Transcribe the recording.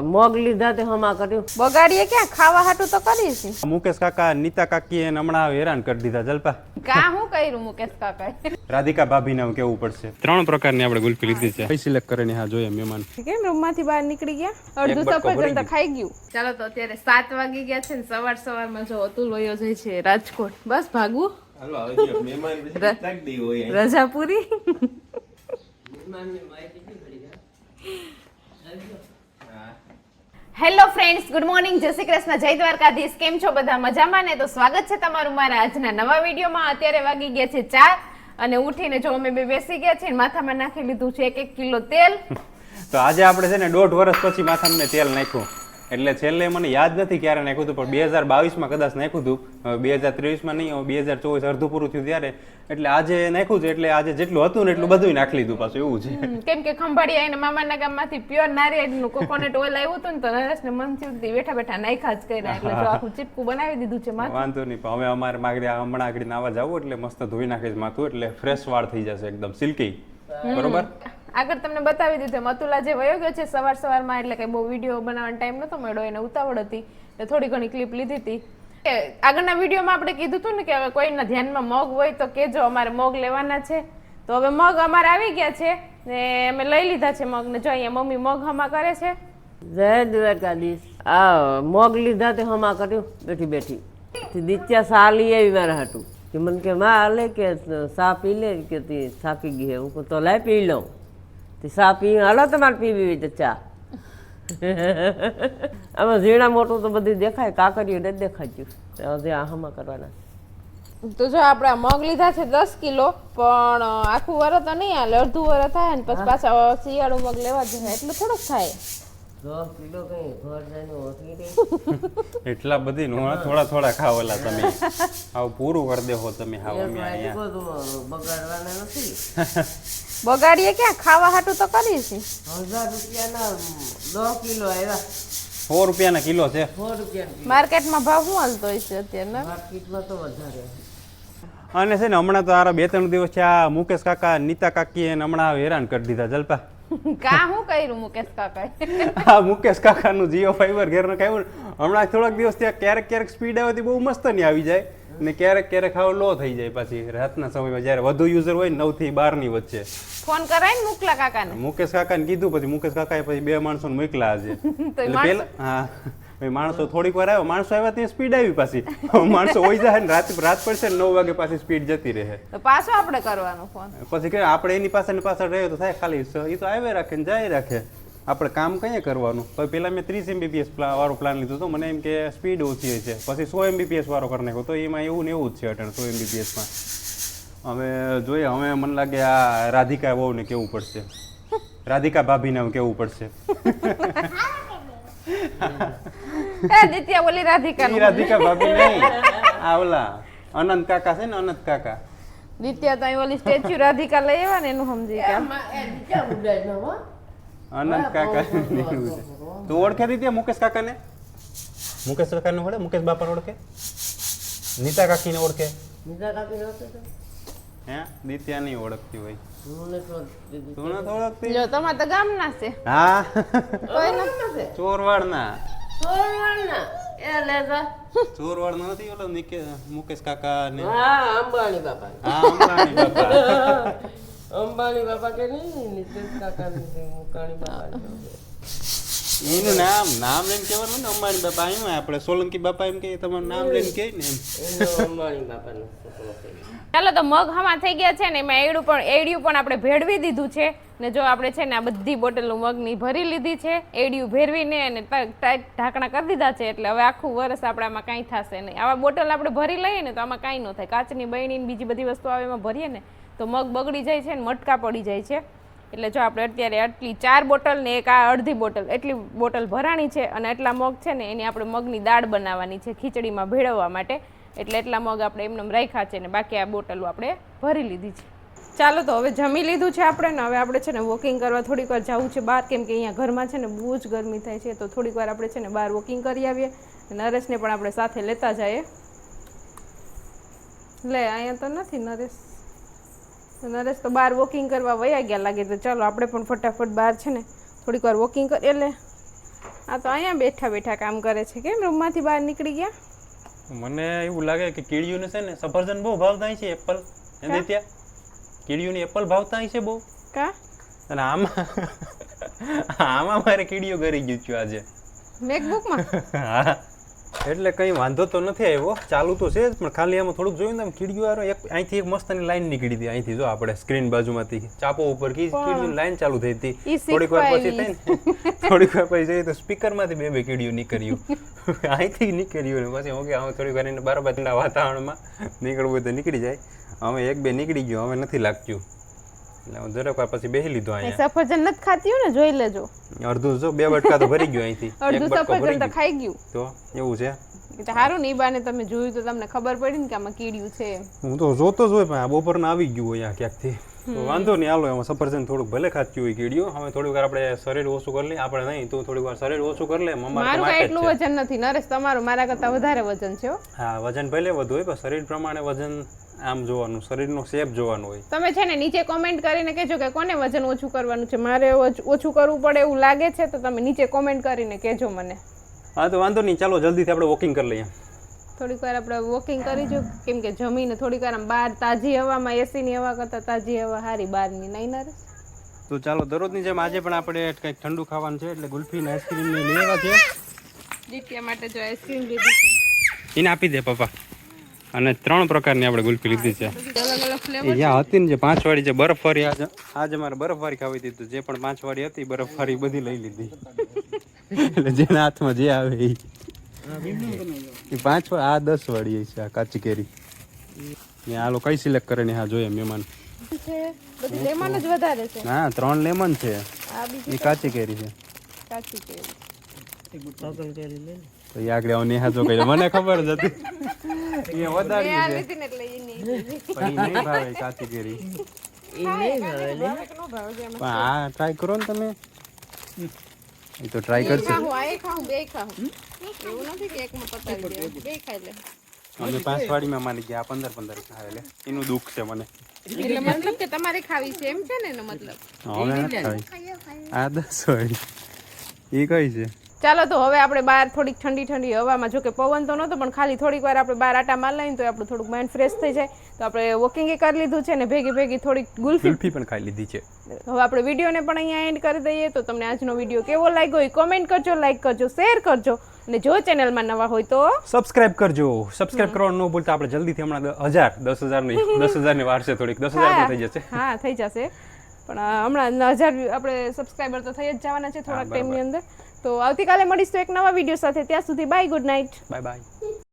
મગ લીધા તે હમા કર્યું. બગાડીએ ક્યાં? ખાવા હાટું તો કરી છે. મુકેશ કાકા નીતા કાકી એને હમણાં હેરાન કરી દીધા જલપા. કા હું કર્યું મુકેશ કાકા રાધિકા ભાભી નામ કેવું પડશે? ત્રણ પ્રકારની આપણે ગુલ્ફી લીધી છે. કઈ સિલેક્ટ કરીને હા જોઈએ મહેમાન. કેમ રૂમમાંથી બહાર નીકળી ગયા? અડધું સફરજન તો ખાઈ ગયું. ચાલો તો અત્યારે સાત વાગી ગયા છે ને સવાર સવારમાં જો અતુલ વયો જાય છે રાજકોટ. બસ ભાગવું રજા પૂરી હેલો ફ્રેન્ડ્સ, ગુડ મોર્નિંગ. જય શ્રી કૃષ્ણ. જય દ્વારકાધીશ. કેમ છો બધા? મજામાં ને? તો સ્વાગત છે તમારું મારા આજના નવા વિડીયોમાં. અત્યારે વાગી ગયા છે ચાર અને ઉઠીને જો અમે બે બેસી ગયા છે માથામાં નાખી લીધું છે એક એક કિલો તેલ. તો આજે આપણે છે ને દોઢ વર્ષ પછી માથામાં તેલ નાખ્યું. એટલે છેલ્લે મને યાદ નથી ક્યારે નાખ્યું હતું પણ બે હજાર બાવીસમાં કદાચ નાખ્યું હતું. બે હજાર ત્રેવીસમાં નહીં બે હજાર ચોવીસ અડધું પૂરું થયું ત્યારે. એટલે આજે નાખ્યું છે એટલે આજે જેટલું હતું ને એટલું બધું નાખી લીધું પાછું એવું છે. કેમ કે ખંભાળી આવીને મામાના ગામમાંથી પ્યોર નારિયેળનું કોકોનટ ઓઇલ આવ્યું હતું ને તો નરેશને મન થયું બેઠા બેઠા નાખ્યા જ કર્યા એટલે જો આખું ચીપકું બનાવી દીધું છે માથું. વાંધો નહીં પણ હવે અમારે માગડી હમણાં આગળ નાવા જવું એટલે મસ્ત ધોઈ નાખે છે માથું એટલે ફ્રેશ વાળ થઈ જશે એકદમ સિલ્કી. બરોબર? આગળ તમને બતાવી દીધું મતુલા જે વયો ગયો છે સવાર સવારમાં એટલે કે બહુ વીડિયો બનાવવાનો ટાઈમ નતો મળ્યો એને ઉતાવળ હતી એટલે થોડી ઘણી ક્લિપ લીધી હતી. એ આગળના વિડીયોમાં આપણે કીધું હતું ને કે હવે કોઈના ધ્યાનમાં મગ હોય તો કેજો અમારે મગ લેવાના છે. તો હવે મગ અમારે આવી ગયા છે ને અમે લઈ લીધા છે મગ ને જો અહીંયા મમ્મી મગ હમા કરે છે. જય દ્વારકાધીશ. આ મગ લીધા તે હમા કર્યું? બેઠી બેઠી. દિત્યા સાલી એવી મારે હાટું. કે મને કે માં હાલે કે સા પી લે. કે તે થાકી ગઈ હે. હું તો લાય પી લઉં. તે સા પી હાલો તમારે પીવી હોય તો ચા. આમાં ઝીણા મોટું તો બધી દેખાય કાકરીઓ નથી દેખાતું. હજી આ હમા કરવાના. તો જો આપણે મગ લીધા છે દસ કિલો પણ આખું વરસ તો નહીં હાલે અડધું વરસ થાય ને પછી પાછા શિયાળું મગ લેવા જોઈએ એટલું થોડુંક થાય. એટલા બધી નો થોડા થોડા ખાવ ઓલા તમે. આવું પૂરું કરી દેહો તમે હાવ અમે અહીંયા. બગાડવાના નથી. બગાડીએ ક્યાં? ખાવા હાટું તો કરીએ છીએ. હજાર રૂપિયાના દસ કિલો આવ્યા. સો રૂપિયાના કિલો છે. માર્કેટમાં ભાવ શું હાલતો હોય છે અત્યારે માર્કેટમાં તો વધારે. અને છે ને હમણાં તો આરા બે ત્રણ દિવસ છે આ મુકેશ કાકા નીતા કાકી એને હમણાં હેરાન કરી દીધા જલપા. કા હું કર્યું મુકેશ કાકા હા મુકેશ કાકાનું જીઓ ફાઈબર ઘેર નખાયું હમણાં થોડાક દિવસ ત્યાં ક્યારેક ક્યારેક સ્પીડ આવે બહુ મસ્ત નહીં આવી જાય ને ક્યારેક ક્યારેક આવો લો થઈ જાય પાછી. રાતના સમયમાં જ્યારે વધુ યુઝર હોય નવથી બારની વચ્ચે. ફોન કરાય ને મુકલા કાકાને? મુકેશ કાકાને કીધું પછી મુકેશ કાકાએ પછી બે માણસોને મોકલા આજે. હા. માણસો થોડીક વાર આવ્યો માણસો આવ્યા ત્યાં સ્પીડ આવી પાછી. માણસો હોય જાય ને રાત રાત પડશે ને નવ વાગે પાછી સ્પીડ જતી રહે. તો પાછો આપણે કરવાનો ફોન પછી કે આપણે એની પાસે ને પાછળ રહ્યો તો થાય ખાલી એ તો આવે રાખે ને જાય રાખે. આપણે કામ કઈ કરવાનું. તો પેલા મેં ત્રીસ એમબીપીએસ વાળો પ્લાન લીધો હતો. મને એમ કે સ્પીડ ઓછી હોય છે. પછી સો એમબીપીએસ વાળો કરી નાખ્યો. તો એમાં એવું ને એવું જ છે અટણ સો એમબીપીએસમાં હવે જોઈએ હવે મને લાગે આ રાધિકા બહુ ને કેવું પડશે. રાધિકા ભાભીને કેવું પડશે. એ દિત્યા ઓલી રાધિકા ઈ રાધિકા ભાભી નહીં. આ ઓલા અનંત કાકા છે ને અનંત કાકા. દિત્યા તો ઓલી સ્ટેચ્યુ રાધિકા લઈ આવ્યા ને એનું સમજી ગયા. અનંત કાકા તું ઓળખે દીધી મુકેશ કાકાને? મુકેશ કાકાને ઓળખે? મુકેશ બાપા ઓળખે? નીતા કાકીને ઓળખે? નીતા કાકીને ઓળખે હે? દિત્યા નહીં ઓળખતી હોય. તું નથી ઓળખતી જો તમારે તો ગામના છે. હા. કોઈ ચોરવાડના. ચોરવાડના નથી ઓલો મુકેશ કાકા ને હા અંબાણી બાપા. હા અંબાણી બાપા. અંબાણી બાપા કે નહીં નીતિશ કાકા મુકાણી બાપા એનું નામ નામ લઈને કહેવાનું ને અંબાણી બાપા એમ આપણે સોલંકી બાપા એમ કહીએ તમારું નામ લઈને કહે ને એમ. ચાલો તો મગ હમા થઈ ગયા છે ને એમાં એડું પણ એડિયું પણ આપણે ભેળવી દીધું છે. ને જો આપણે છે ને આ બધી બોટલો મગની ભરી લીધી છે એડિયું ભેરવીને અને ટાઈટ ઢાંકણા કરી દીધા છે એટલે હવે આખું વરસ આપણે આમાં કાંઈ થશે નહીં. આવા બોટલ આપણે ભરી લઈએ ને તો આમાં કાંઈ ન થાય. કાચની બહેણી ને બીજી બધી વસ્તુ આવે એમાં ભરીએ ને તો મગ બગડી જાય છે ને મટકા પડી જાય છે. એટલે જો આપણે અત્યારે આટલી ચાર બોટલ ને એક આ અડધી બોટલ, એટલી બોટલ ભરાણી છે અને એટલા મગ છે ને, એની આપણે મગની દાળ બનાવવાની છે ખીચડીમાં ભેળવવા માટે. એટલે એટલા મગ આપણે એમને રાખ્યા છે ને, બાકી આ બોટલો આપણે ભરી લીધી છે. ચાલો તો હવે જમી લીધું છે આપણે ને, હવે આપણે છે ને વોકિંગ કરવા થોડીક વાર જવું છે બહાર, કેમ કે અહીંયા ઘરમાં છે ને બહુ જ ગરમી થાય છે, તો થોડીક વાર આપણે છે ને બહાર વોકિંગ કરી આવીએ. નરેશને પણ આપણે સાથે લેતા જઈએ. લે, અહીંયા તો નથી નરેશ. નરેશ તો બહાર વોકિંગ કરવા વયા ગયા લાગે તો ચાલો આપણે પણ ફટાફટ બહાર છે ને થોડીક વાર વોકિંગ કરીએ એટલે આ તો અહીંયા બેઠા બેઠા કામ કરે છે કેમ રૂમમાંથી બહાર નીકળી ગયા? મને એવું લાગે કે કીડીઓને છે ને સફરજન બહુ ભાવતા છે એપલ એને ત્યાં કીડીઓની એપલ ભાવતા છે બહુ? કા? અને આમાં આમાં મારે કીડીઓ કરી ગયું છું આજે. મેકબુકમાં હા. એટલે કંઈ વાંધો તો નથી આવ્યો. ચાલુ તો છે જ પણ ખાલી આમાં થોડુંક જોયું ને આમ કીડીઓ વાળો એક અહીંથી એક મસ્તની લાઈન નીકળી હતી. અહીંથી જો આપણે સ્ક્રીન બાજુમાંથી ચાપો ઉપર કી કીડીઓની લાઈન ચાલુ થઈ હતી. થોડીક વાર પછી થઈ ને થોડીક વાર પછી જઈએ તો સ્પીકરમાંથી બે બે કીડીઓ નીકળ્યું. અહીંથી નીકળ્યું ને પછી ઓકે હવે થોડીક વાર એને બરાબર ઠંડા વાતાવરણમાં નીકળવું હોય તો નીકળી જાય. હવે એક બે નીકળી ગયો હવે નથી લાગતું. એટલે હું જરાક વાર પછી બેસી લીધો અહીંયા. સફરજન નથી ખાતી હોય ને જોઈ લેજો. અડધું જો બે બટકા તો ભરી ગયો અહીંથી. અડધું સફરજન તો ખાઈ ગયું. તો એવું છે? તો સારું ને બાને તમે જોયું તો તમને ખબર પડી ને કે આમાં કીડ્યું છે. હું તો જોતો જ હોય પણ આ બપોરના આવી ગયું હોય આ ક્યાંકથી. તો વાંધો નહીં હાલો એમાં સફરજન થોડુંક ભલે ખાતી હોય કીડીઓ. હવે થોડીક વાર આપણે શરીર ઓછું કરી લઈએ. આપણે નહીં તું થોડીક વાર શરીર ઓછું કરી લે મમ્મા મારું કાંઈ એટલું વજન નથી. નરેશ તમારું મારા કરતાં વધારે વજન છે હા. વજન ભલે વધુ હોય પણ શરીર પ્રમાણે વજન આમ જોવાનું શરીરનો શેપ જોવાનું હોય. તમે છે ને નીચે કોમેન્ટ કરીને કહેજો કે કોને વજન ઓછું કરવાનું છે? મારે ઓછ- ઓછું કરવું પડે એવું લાગે છે? તો તમે નીચે કોમેન્ટ કરીને કહેજો મને. હા તો વાંધો નહીં ચાલો જલ્દીથી આપણે વોકિંગ કરી લઈએ. થોડીક વાર આપણે વોકિંગ કરીજો કેમ કે જમીને થોડીક વાર આમ બહાર તાજી હવામાં એસીની હવા કરતાં તાજી હવા સારી બહારની નહીં ના તો ચાલો દરરોજની જેમ આજે પણ આપણે કંઈક ઠંડુ ખાવાનું છે એટલે ગુલ્ફી ને આઈસ્ક્રીમની લેવા છે. જીત્યા માટે જો આઈસ્ક્રીમ લીધી છે. એને આપી દે પપ્પા. અને ત્રણ પ્રકારની આપણે ગુલ્ફી લીધી છે. અલગ અલગ ફ્લેવર એ જ્યાં હતી ને જે પાંચ વાળી જે ફરી આજે આજે મારે બરફવાળી ખાવી હતી જે પણ પાંચ વાળી હતી ફરી બધી લઈ લીધી. એટલે જેના હાથમાં જે આવે એ એ પાંચ આ દસ વાળી છે આ કાચી કેરી. ને આ લોકો કઈ સિલેક્ટ કરે ને હા જોઈએ મહેમાન. છે બધી લેમન જ વધારે છે. હા ત્રણ લેમન છે. એ કાચી કેરી છે. કાચી કેરી. તો એ આગળ આવું નેહા જો કહી મને ખબર જ હતી. એ વધારી ભાવે કાચી કેરી. પણ આ ટ્રાય કરો ને તમે. એ તો ટ્રાય કરશે હું આ ખાઉં બે ખાઉં એવું નથી કે એકમાં પતાવી દેવાનું બે ખાઈ લે. અમે પાંચ વાડીમાં માની ગયા પંદર પંદર ખાય એટલે એનું દુઃખ છે મને. એટલે મતલબ કે તમારે ખાવી છે એમ છે ને એનો મતલબ? હવે ખાવી આ દસ વાળી. એ કઈ છે? ચાલો તો હવે આપણે બહાર થોડીક ઠંડી ઠંડી હવામાં જો કે પવન તો નહોતો પણ ખાલી થોડીક વાર આપણે બહાર આટા માર લઈને તો આપણું થોડુંક માઇન્ડ ફ્રેશ થઈ જાય. તો આપણે વોકિંગ એ કરી લીધું છે ને ભેગી ભેગી થોડીક ગુલ્ફી પણ ખાઈ લીધી છે. હવે આપણે વિડીયોને પણ અહીંયા એન્ડ કરી દઈએ. તો તમને આજનો વીડિયો કેવો લાગ્યો એ કોમેન્ટ કરજો લાઈક કરજો શેર કરજો. અને જો ચેનલમાં નવા હોય તો સબસ્ક્રાઇબ કરજો. સબસ્ક્રાઇબ કરવાનું ન ભૂલતા આપણે જલ્દીથી હમણાં હજાર દસ હજાર દસ હજારની વાર છે થોડીક. દસ હજાર થઈ જશે. હા થઈ જશે. પણ હમણાં હજાર આપણે સબસ્ક્રાઇબર તો થઈ જ જવાના છે થોડાક ટાઈમની અંદર. તો આવતીકાલે મળીશું એક નવા વીડિયો સાથે. ત્યાં સુધી bye good night bye bye